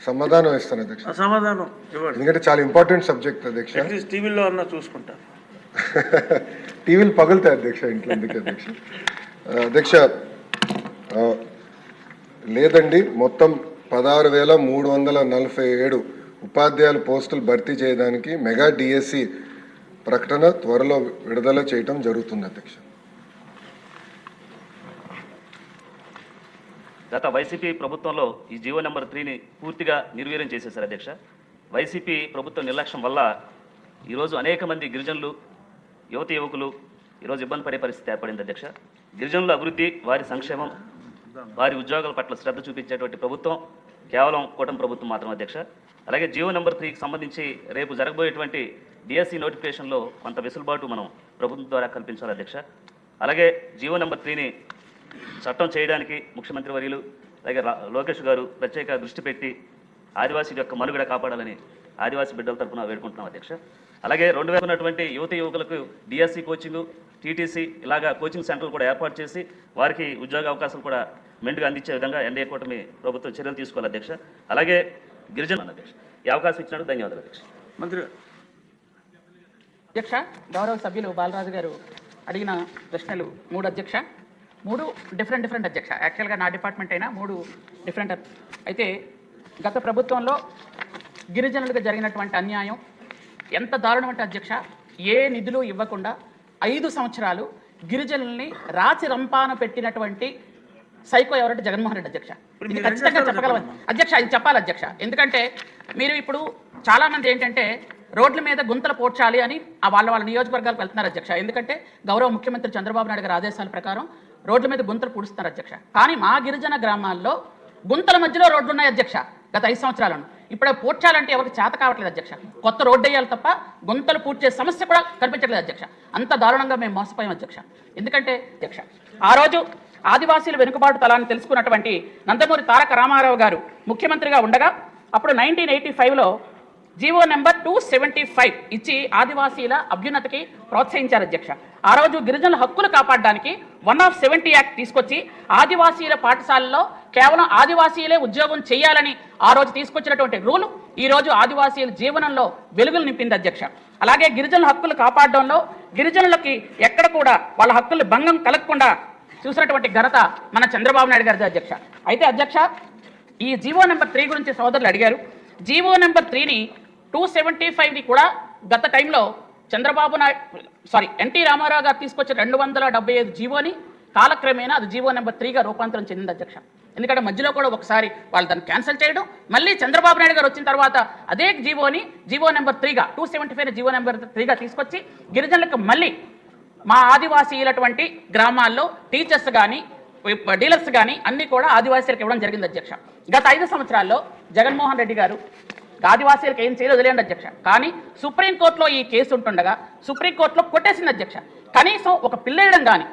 సమాధానం ఇస్తాను అధ్యక్ష. సమాధానం ఇవ్వండి. ఎందుకంటే చాలా ఇంపార్టెంట్ సబ్జెక్ట్ అధ్యక్ష. అట్లీస్ట్ టీవీలో అన్నా చూసుకుంటారు టీవీలు పగులుతాయి అధ్యక్ష ఇంట్లో ఎందుకు అధ్యక్ష? అధ్యక్ష లేదండి మొత్తం పదహారు వేల మూడు వందల నలభై ఏడు ఉపాధ్యాయుల పోస్టులు భర్తీ చేయడానికి మెగా డిఎస్సి ప్రకటన త్వరలో విడుదల చేయటం జరుగుతుంది అధ్యక్ష. గత వైసీపీ ప్రభుత్వంలో ఈ జీవో నెంబర్ త్రీని పూర్తిగా నిర్వీర్యం చేసేశారు అధ్యక్ష. వైసీపీ ప్రభుత్వ నిర్లక్ష్యం వల్ల ఈరోజు అనేక మంది గిరిజనులు యువత యువకులు ఈరోజు ఇబ్బంది పడే పరిస్థితి ఏర్పడింది అధ్యక్ష. గిరిజనుల అభివృద్ధి వారి సంక్షేమం వారి ఉద్యోగాల పట్ల శ్రద్ధ చూపించేటువంటి ప్రభుత్వం కేవలం కూటమి ప్రభుత్వం మాత్రం అధ్యక్ష. అలాగే జియో నెంబర్ త్రీకి సంబంధించి రేపు జరగబోయేటువంటి డిఎస్సి నోటిఫికేషన్లో కొంత వెసులుబాటు మనం ప్రభుత్వం ద్వారా కల్పించాలి అధ్యక్ష. అలాగే జియో నెంబర్ త్రీని చట్టం చేయడానికి ముఖ్యమంత్రి వర్యులు అలాగే లోకేష్ గారు ప్రత్యేక దృష్టి పెట్టి ఆదివాసీ యొక్క మనుగడ కాపాడాలని ఆదివాసీ బిడ్డల తరఫున వేడుకుంటున్నాం అధ్యక్ష. అలాగే రెండు వేల ఉన్నటువంటి యువత యువకులకు డిఎస్సి కోచింగ్ టీటీసీ ఇలాగా కోచింగ్ సెంటర్లు కూడా ఏర్పాటు చేసి వారికి ఉద్యోగ అవకాశాలు కూడా మెండుగా అందించే విధంగా ఎన్డీఏ కూటమి ప్రభుత్వం చర్యలు తీసుకోవాలి అధ్యక్ష. అలాగే గిరిజన అధ్యక్ష ఈ అవకాశం ఇచ్చినందుకు ధన్యవాదాలు అధ్యక్ష. మంత్రి అధ్యక్ష గౌరవ సభ్యులు బాలరాజు గారు అడిగిన ప్రశ్నలు మూడు అధ్యక్ష. మూడు డిఫరెంట్ డిఫరెంట్ అధ్యక్ష యాక్చువల్గా నా డిపార్ట్మెంట్ అయినా మూడు డిఫరెంట్ అయితే గత ప్రభుత్వంలో గిరిజనులకు జరిగినటువంటి అన్యాయం ఎంత దారుణం అంటే అధ్యక్ష ఏ నిధులు ఇవ్వకుండా ఐదు సంవత్సరాలు గిరిజనుల్ని రాచి రంపాన పెట్టినటువంటి సైకో ఎవరంటే జగన్మోహన్ రెడ్డి అధ్యక్ష. ఇది ఖచ్చితంగా చేస్తారో చెప్పగలం అధ్యక్ష ఇది చెప్పాలి అధ్యక్ష. ఎందుకంటే మీరు ఇప్పుడు చాలా మంది ఏంటంటే రోడ్ల మీద గుంతలు పోడ్చాలి అని వాళ్ళ వాళ్ళ నియోజకవర్గాలకు వెళ్తున్నారు అధ్యక్ష. ఎందుకంటే గౌరవ ముఖ్యమంత్రి చంద్రబాబు నాయుడు గారి ఆదేశాల ప్రకారం రోడ్ల మీద గుంతలు పూడుస్తున్నారు అధ్యక్ష. కానీ మా గిరిజన గ్రామాల్లో గుంతల మధ్యలో రోడ్లు ఉన్నాయి అధ్యక్ష గత ఐదు సంవత్సరాలను. ఇప్పుడు పూడ్చాలంటే ఎవరికి చేత కావట్లేదు అధ్యక్ష. కొత్త రోడ్డు వేయాలి తప్ప గుంతలు పూడ్చే సమస్య కూడా కనిపించట్లేదు అధ్యక్ష. అంత దారుణంగా మేము మోసపోయాం అధ్యక్ష. ఎందుకంటే అధ్యక్ష ఆ రోజు ఆదివాసీల వెనుకబాటు తలాన్ని తెలుసుకున్నటువంటి నందమూరి తారక రామారావు గారు ముఖ్యమంత్రిగా ఉండగా అప్పుడు నైన్టీన్ ఎయిటీ ఫైవ్లో GO number two seventy five ఇచ్చి ఆదివాసీల అభ్యున్నతికి ప్రోత్సహించారు అధ్యక్ష. ఆ రోజు గిరిజనుల హక్కులు కాపాడడానికి వన్ ఆఫ్ సెవెంటీ యాక్ట్ తీసుకొచ్చి ఆదివాసీల పాఠశాలలో కేవలం ఆదివాసీలే ఉద్యోగం చేయాలని ఆ రోజు తీసుకొచ్చినటువంటి రూలు ఈ రోజు ఆదివాసీల జీవనంలో వెలుగులు నింపింది అధ్యక్ష. అలాగే గిరిజనుల హక్కులు కాపాడడంలో గిరిజనులకి ఎక్కడ కూడా వాళ్ళ హక్కులు భంగం కలగకుండా చూసినటువంటి ఘనత మన చంద్రబాబు నాయుడు గారిది అధ్యక్ష. అయితే అధ్యక్ష ఈ జీవో నెంబర్ త్రీ గురించి సోదరులు అడిగారు. జీవో నెంబర్ త్రీని టూ సెవెంటీ ఫైవ్ని కూడా గత టైంలో చంద్రబాబు నాయుడు సారీ ఎన్టీ రామారావు గారు తీసుకొచ్చిన రెండు వందల డెబ్బై ఐదు జీవోని కాలక్రమేణా అది జీవో నెంబర్ త్రీగా రూపాంతరం చెందింది అధ్యక్ష. ఎందుకంటే మధ్యలో కూడా ఒకసారి వాళ్ళు దాన్ని క్యాన్సిల్ చేయడం మళ్ళీ చంద్రబాబు నాయుడు గారు వచ్చిన తర్వాత అదే జీవోని GO number త్రీగా two seventy five GO number త్రీగా తీసుకొచ్చి గిరిజనులకు మళ్ళీ మా ఆదివాసీలటువంటి గ్రామాల్లో టీచర్స్ కానీ డీలర్స్ కానీ అన్నీ కూడా ఆదివాసీలకు ఇవ్వడం జరిగింది అధ్యక్ష. గత ఐదు సంవత్సరాల్లో జగన్మోహన్ రెడ్డి గారు ఆదివాసీలకు ఏం చేయలేదు వదిలేండి అధ్యక్ష. కానీ సుప్రీంకోర్టులో ఈ కేసు ఉంటుండగా సుప్రీంకోర్టులో కొట్టేసింది అధ్యక్ష. కనీసం ఒక పిల్లేయడం కానీ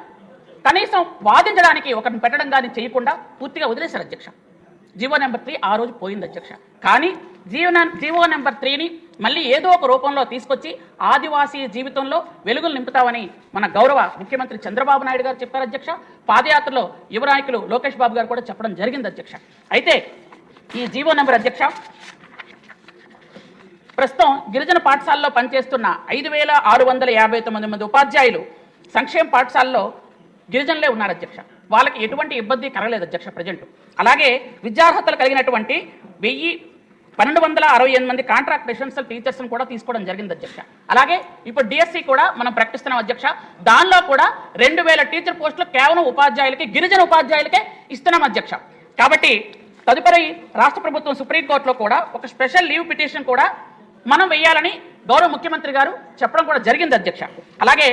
కనీసం వాదించడానికి ఒకరిని పెట్టడం కానీ చేయకుండా పూర్తిగా వదిలేశారు అధ్యక్ష. జీవో నెంబర్ త్రీ ఆ రోజు పోయింది అధ్యక్ష. కానీ జీవో జీవో నెంబర్ త్రీని మళ్ళీ ఏదో ఒక రూపంలో తీసుకొచ్చి ఆదివాసీ జీవితంలో వెలుగులు నింపుతామని మన గౌరవ ముఖ్యమంత్రి చంద్రబాబు నాయుడు గారు చెప్పారు అధ్యక్ష. పాదయాత్రలో యువ నాయకులు లోకేష్ బాబు గారు కూడా చెప్పడం జరిగింది అధ్యక్ష. అయితే ఈ జీవో నెంబర్ అధ్యక్ష ప్రస్తుతం గిరిజన పాఠశాలలో పనిచేస్తున్న ఐదు వేల ఆరు వందల యాభై తొమ్మిది మంది ఉపాధ్యాయులు సంక్షేమ పాఠశాలలో గిరిజనులే ఉన్నారు అధ్యక్ష. వాళ్ళకి ఎటువంటి ఇబ్బంది కలగలేదు అధ్యక్ష ప్రజెంట్. అలాగే విద్యార్హతలు కలిగినటువంటి వెయ్యి పన్నెండు వందల అరవై ఎనిమిది మంది కాంట్రాక్ట్ రెసిడెన్షియల్ టీచర్స్ని కూడా తీసుకోవడం జరిగింది అధ్యక్ష. అలాగే ఇప్పుడు డిఎస్సి కూడా మనం ప్రకటిస్తున్నాం అధ్యక్ష. దానిలో కూడా రెండు వేల టీచర్ పోస్టులు కేవలం ఉపాధ్యాయులకి గిరిజన ఉపాధ్యాయులకే ఇస్తున్నాం అధ్యక్ష. కాబట్టి తదుపరి రాష్ట్ర ప్రభుత్వం సుప్రీంకోర్టులో కూడా ఒక స్పెషల్ లీవ్ పిటిషన్ కూడా మనం వెయ్యాలని గౌరవ ముఖ్యమంత్రి గారు చెప్పడం కూడా జరిగింది అధ్యక్ష. అలాగే